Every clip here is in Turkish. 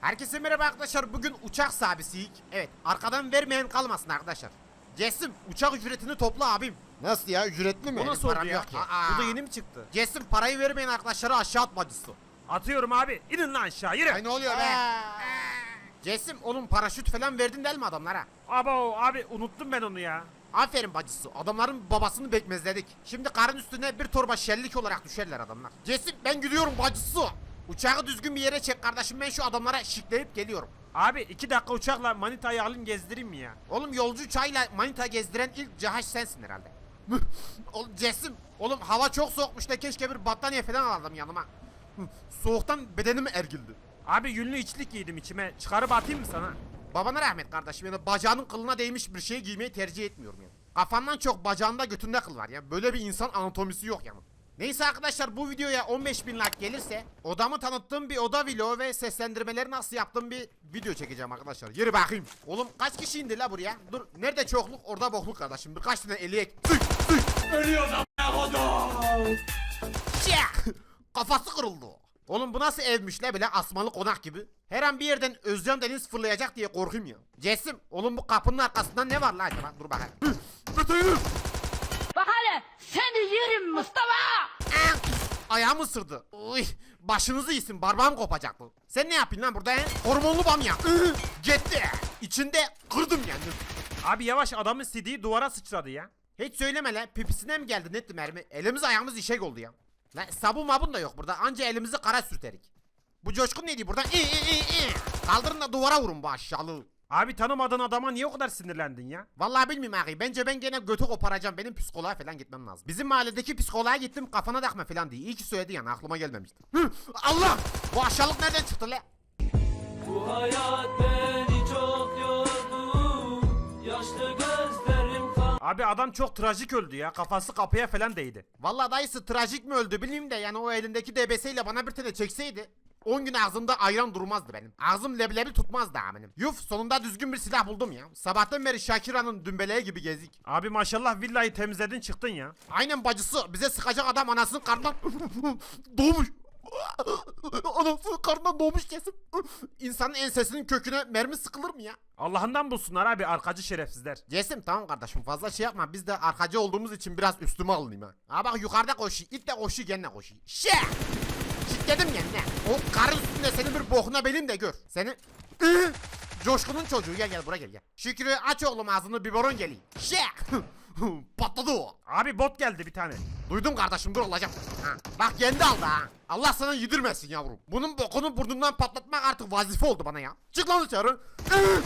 Herkese merhaba arkadaşlar. Bugün uçak sahabesiyik. Evet, arkadan vermeyen kalmasın arkadaşlar. Cesim, uçak ücretini topla abim. Nasıl ya ücretli mi? Bu nasıl oldu Param ya? yok ki. Aa, Bu da yeni mi çıktı? Cesim parayı vermeyen arkadaşları aşağı atmacısı. Atıyorum abi. İnin lan aşağı yürü. Ay ne oluyor be? Cesim, oğlum paraşüt falan verdin değil mi adamlara? Abo abi unuttum ben onu ya. Aferin bacısı. Adamların babasını bekmezledik. Şimdi karın üstüne bir torba şellik olarak düşerler adamlar. Cesim ben gidiyorum bacısı. Uçağı düzgün bir yere çek kardeşim ben şu adamlara şikleyip geliyorum. Abi iki dakika uçakla manitayı alın gezdireyim mi ya? Oğlum yolcu uçağıyla manita gezdiren ilk cahaş sensin herhalde. oğlum Cesim, oğlum hava çok soğukmuş da keşke bir battaniye falan alalım yanıma. Soğuktan bedenim ergildi. Abi yünlü içlik giydim içime. Çıkarıp atayım mı sana? Babana rahmet kardeşim yani bacağının kılına değmiş bir şey giymeyi tercih etmiyorum yani. Kafandan çok bacağında götünde kıl var ya. Böyle bir insan anatomisi yok yani. Neyse arkadaşlar bu videoya 15 bin like gelirse odamı tanıttığım bir oda vlogu ve seslendirmeleri nasıl yaptığım bir video çekeceğim arkadaşlar. Yürü bakayım. Oğlum kaç kişi indi la buraya? Dur nerede çokluk orada bokluk kardeşim. Birkaç tane eliyek. Ölüyoruz Kafası kırıldı. Oğlum bu nasıl evmiş la bile asmalı konak gibi. Her an bir yerden Özcan Deniz fırlayacak diye korkuyorum ya. Cesim oğlum bu kapının arkasında ne var la acaba? Dur bakalım. Hı, Öteyim. Bak hele seni yerim Mustafa. Ah! Ayağımı ısırdı. Uy, başınızı yesin parmağım kopacaktı. Sen ne yapıyorsun lan burada he? Hormonlu bamya. Gitti. İçinde kırdım yani. Abi yavaş adamın sidiği duvara sıçradı ya. Hiç söyleme lan pipisine mi geldi netti mermi? Elimiz ayağımız işek oldu ya. Lan sabun mabun da yok burada anca elimizi kara sürterik. Bu coşkun neydi buradan? İyi iyi iyi iyi. Kaldırın da duvara vurun bu aşağılığı. Abi tanımadığın adama niye o kadar sinirlendin ya? Vallahi bilmiyorum ağabey. Bence ben gene götü koparacağım. Benim psikoloğa falan gitmem lazım. Bizim mahalledeki psikoloğa gittim kafana takma falan diye. İyi ki söyledi yani aklıma gelmemişti. Hı, Allah! Bu aşağılık nereden çıktı le? Bu hayat beni çok yordu Yaşlı gözlerim kan Abi adam çok trajik öldü ya. Kafası kapıya falan değdi. Vallahi dayısı trajik mi öldü bilmiyorum de yani o elindeki DBS'yle bana bir tane çekseydi 10 gün ağzımda ayran durmazdı benim. Ağzım leblebi tutmazdı amenim. Yuf sonunda düzgün bir silah buldum ya. Sabahtan beri Şakira'nın dümbeleği gibi gezik. Abi maşallah villayı temizledin çıktın ya. Aynen bacısı bize sıkacak adam anasının karnından doğmuş. Anasının karnından doğmuş kesin. İnsanın ensesinin köküne mermi sıkılır mı ya? Allah'ından bulsunlar abi arkacı şerefsizler. Cesim tamam kardeşim fazla şey yapma biz de arkacı olduğumuz için biraz üstüme alınayım ha. Ha bak yukarıda koşuyor it de koşuyor gene koşuyor. Şe! Kitledim kendine. O karın üstünde senin bir bokuna belim de gör. Seni... Ih! Coşkunun çocuğu gel gel buraya gel gel. Şükrü aç oğlum ağzını biberon geleyim. Şe! Patladı o. Abi bot geldi bir tane. Duydum kardeşim dur olacak. Ha, bak kendi aldı ha. Allah sana yedirmesin yavrum. Bunun bokunu burnundan patlatmak artık vazife oldu bana ya. Çık lan dışarı. Ih!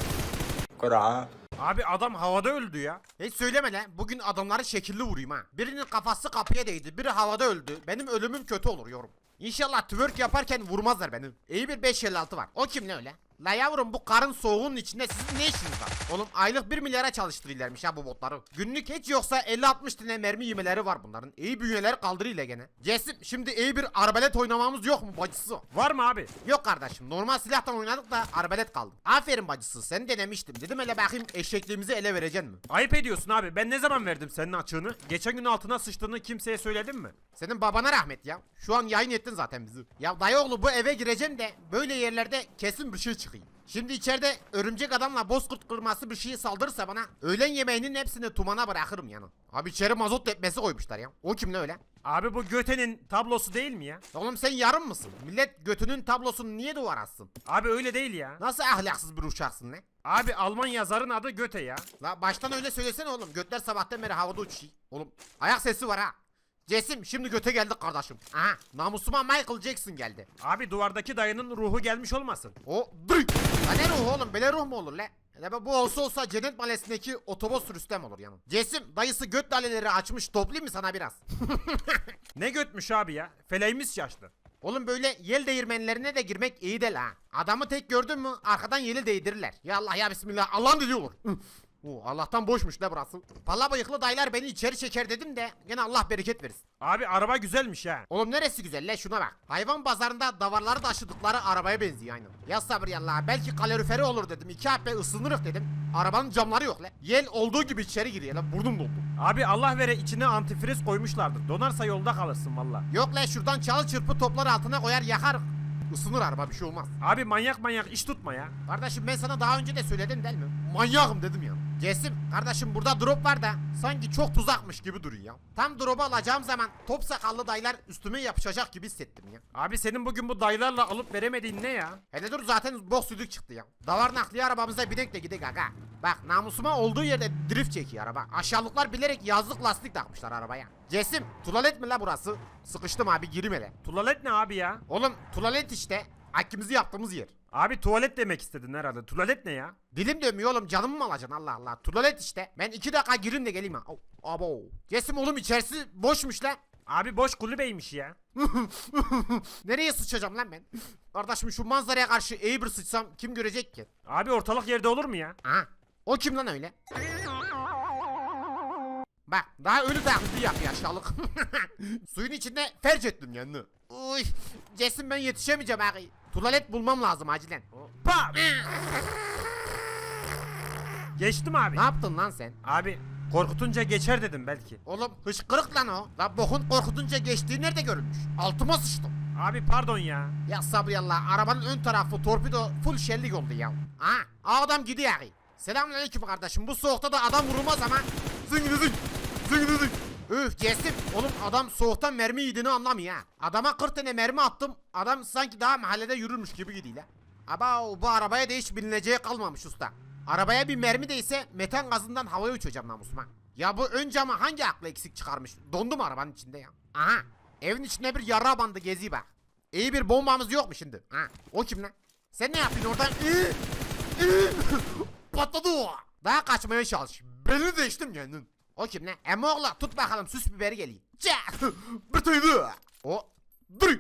Abi adam havada öldü ya. Hiç söyleme lan. Bugün adamları şekilli vurayım ha. Birinin kafası kapıya değdi. Biri havada öldü. Benim ölümüm kötü olur yorum. İnşallah twerk yaparken vurmazlar beni. İyi bir 556 var. O kim ne öyle? La yavrum bu karın soğuğunun içinde sizin ne işiniz var? Oğlum aylık 1 milyara çalıştırıyorlarmış ha bu botları. Günlük hiç yoksa 50-60 tane mermi yemeleri var bunların. İyi bünyeleri kaldırıyla gene. Cesim şimdi iyi bir arbalet oynamamız yok mu bacısı? Var mı abi? Yok kardeşim normal silahtan oynadık da arbalet kaldı. Aferin bacısı seni denemiştim. Dedim hele bakayım eşekliğimizi ele vereceksin mi? Ayıp ediyorsun abi. Ben ne zaman verdim senin açığını? Geçen gün altına sıçtığını kimseye söyledin mi? Senin babana rahmet ya. Şu an yayın ettin zaten bizi. Ya dayıoğlu bu eve gireceğim de böyle yerlerde kesin bir şey çıkayım. Şimdi içeride örümcek adamla bozkurt kırması bir şeyi saldırırsa bana öğlen yemeğinin hepsini tumana bırakırım yani. Abi içeri mazot tepmesi koymuşlar ya. O kim ne öyle? Abi bu Göte'nin tablosu değil mi ya? Oğlum sen yarım mısın? Millet götünün tablosunu niye duvar assın? Abi öyle değil ya. Nasıl ahlaksız bir uçaksın ne? Abi Alman yazarın adı Göte ya. La baştan öyle söylesene oğlum. Götler sabahtan beri havada uçuyor. Oğlum ayak sesi var ha. Cesim şimdi göte geldik kardeşim. Aha namusuma Michael Jackson geldi. Abi duvardaki dayının ruhu gelmiş olmasın. O. Ya ne ruhu oğlum böyle ruh mu olur le? Ya bu olsa olsa cennet mahallesindeki otobüs Rüstem olur yani. Cesim dayısı göt daleleri açmış toplayayım mı sana biraz? Ne götmüş abi ya? Feleğimiz şaştı. Oğlum böyle yel değirmenlerine de girmek iyi değil ha. Adamı tek gördün mü arkadan yeli değdirirler. Ya Allah ya Bismillah Allah'ın dili olur. Oo, Allah'tan boşmuş la burası. Pala bıyıklı dayılar beni içeri çeker dedim de gene Allah bereket versin. Abi araba güzelmiş ha. Oğlum neresi güzel la şuna bak. Hayvan pazarında davarları taşıdıkları arabaya benziyor aynen. Ya sabır ya Allah belki kaloriferi olur dedim. İki hafta ısınırız dedim. Arabanın camları yok la. Yel olduğu gibi içeri giriyor la burnum doldu. Abi Allah vere içine antifriz koymuşlardır. Donarsa yolda kalırsın valla. Yok la şuradan çalı çırpı toplar altına koyar yakarım. Isınır araba bir şey olmaz. Abi manyak manyak iş tutma ya. Kardeşim ben sana daha önce de söyledim değil mi? Manyakım dedim ya. Cesim kardeşim burada drop var da sanki çok tuzakmış gibi duruyor ya. Tam drop'u alacağım zaman top sakallı dayılar üstüme yapışacak gibi hissettim ya. Abi senin bugün bu dayılarla alıp veremediğin ne ya? Hele dur zaten boş südük çıktı ya. Davar nakliye arabamıza binek de gidek aga. Bak namusuma olduğu yerde drift çekiyor araba. Aşağılıklar bilerek yazlık lastik takmışlar arabaya. Cesim tuvalet mi la burası? Sıkıştım abi girim hele. Tuvalet ne abi ya? Oğlum tuvalet işte. Hakkimizi yaptığımız yer. Abi tuvalet demek istedin herhalde. Tuvalet ne ya? Dilim dönmüyor oğlum canımı mı alacaksın Allah Allah. Tuvalet işte. Ben iki dakika gireyim de geleyim ha. Au, Abo. Cesim oğlum içerisi boşmuş lan. Abi boş kulübeymiş ya. Nereye sıçacağım lan ben? Kardeşim şu manzaraya karşı eği bir sıçsam kim görecek ki? Abi ortalık yerde olur mu ya? Aha. O kim lan öyle? Bak daha ölü taklidi yapıyor aşağılık. Suyun içinde felç ettim yanını. Uy. Cesim ben yetişemeyeceğim abi. Tuvalet bulmam lazım acilen. Bam! Geçtim abi. Ne yaptın lan sen? Abi korkutunca geçer dedim belki. Oğlum hışkırık lan o. La bokun korkutunca geçtiği nerede görülmüş? Altıma sıçtım. Abi pardon ya. Ya sabriyallah arabanın ön tarafı torpido full şellik oldu ya. Aha o adam gidiyor abi. Selamünaleyküm kardeşim bu soğukta da adam vurulmaz ama. Zıngı zıng. Zıngı zıng. Üf Cesim oğlum adam soğuktan mermi yediğini anlamıyor ha. Adama 40 tane mermi attım. Adam sanki daha mahallede yürürmüş gibi gidiyor la. Aba bu arabaya da hiç bilineceği kalmamış usta. Arabaya bir mermi değse metan gazından havaya uçacağım namusuma. Ya bu ön camı hangi aklı eksik çıkarmış? Dondum arabanın içinde ya. Aha evin içinde bir yara bandı geziyor bak. İyi bir bombamız yok mu şimdi? Ha, o kim lan? Sen ne yapıyorsun oradan? Patladı o. Daha kaçmaya çalış. Beni de içtim kendin. O kim lan? Emoğlu tut bakalım süs biberi geliyor. Tane O. Dur.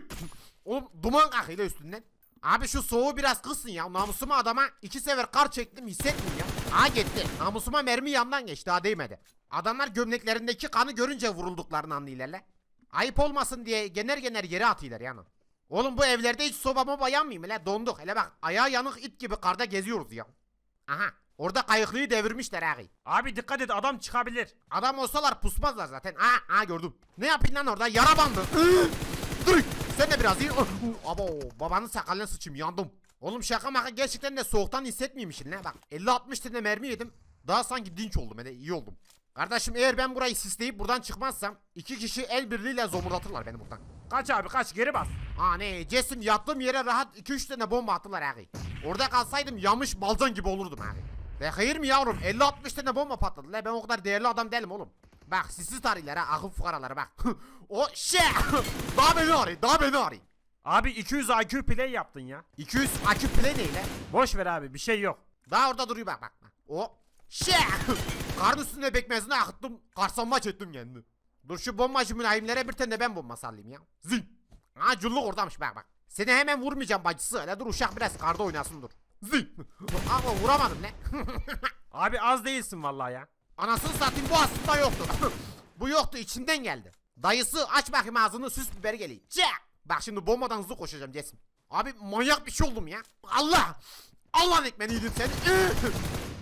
Oğlum duman kalkıyor üstünden. Abi şu soğuğu biraz kızsın ya. Namusuma adama iki sefer kar çektim hissetmiyorum ya. Ha gitti. Namusuma mermi yandan geçti ha değmedi. Adamlar gömleklerindeki kanı görünce vurulduklarını anlıyorlar. Ayıp olmasın diye gener gener yere atıyorlar yani. Oğlum bu evlerde hiç soba moba yanmıyor mu la? Donduk. Hele bak ayağı yanık it gibi karda geziyoruz ya. Aha. Orada kayıklıyı devirmişler ağabey. Abi dikkat et adam çıkabilir. Adam olsalar pusmazlar zaten. Ha ha gördüm. Ne yapayım lan orada? Yara bandı. Dur. Sen de biraz iyi. Abo babanın sakalına sıçayım yandım. Oğlum şaka maka gerçekten de soğuktan hissetmiyormuşsun lan bak. 50-60 tane mermi yedim. Daha sanki dinç oldum hele iyi oldum. Kardeşim eğer ben burayı sisleyip buradan çıkmazsam iki kişi el birliğiyle zomurdatırlar beni buradan. Kaç abi kaç geri bas. Aa ne Cesim yattığım yere rahat 2-3 tane bomba attılar ağabey. Orada kalsaydım yamış balcan gibi olurdum abi. Ve hayır mı yavrum 50-60 tane bomba patladı la ben o kadar değerli adam değilim oğlum. Bak sizi tarihler ha akıl fukaraları bak. o şey daha beni arayın daha beni arayın. Abi 200 IQ play yaptın ya. 200 akü play neyle? Boş ver abi bir şey yok. Daha orada duruyor bak bak. bak. O şey karın üstünde pekmezini akıttım karsambaç ettim kendimi. Dur şu bombacı münahimlere bir tane de ben bomba sallayayım ya. Zin. Ha culluk oradaymış bak bak. Seni hemen vurmayacağım bacısı öyle dur uşak biraz karda oynasın dur. Zin. Ama vuramadım ne? Abi az değilsin vallahi ya. Anasını satayım bu aslında yoktu. bu yoktu içinden geldi. Dayısı aç bakayım ağzını süs biberi geliyor. Çek. Bak şimdi bombadan hızlı koşacağım Cesim. Abi manyak bir şey oldum ya. Allah. Allah'ın ekmeğini yedim seni.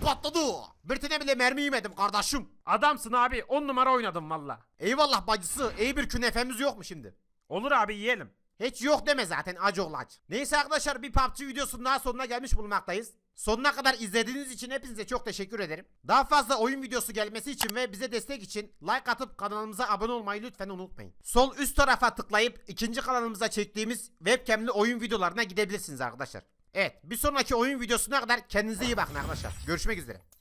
Patladı o. Bir tane bile mermi yemedim kardeşim. Adamsın abi 10 numara oynadın valla. Eyvallah bacısı. İyi bir künefemiz yok mu şimdi? Olur abi yiyelim. Hiç yok deme zaten acı ol aç. Neyse arkadaşlar bir PUBG videosunun daha sonuna gelmiş bulunmaktayız. Sonuna kadar izlediğiniz için hepinize çok teşekkür ederim. Daha fazla oyun videosu gelmesi için ve bize destek için like atıp kanalımıza abone olmayı lütfen unutmayın. Sol üst tarafa tıklayıp ikinci kanalımıza çektiğimiz webcamli oyun videolarına gidebilirsiniz arkadaşlar. Evet bir sonraki oyun videosuna kadar kendinize iyi bakın arkadaşlar. Görüşmek üzere.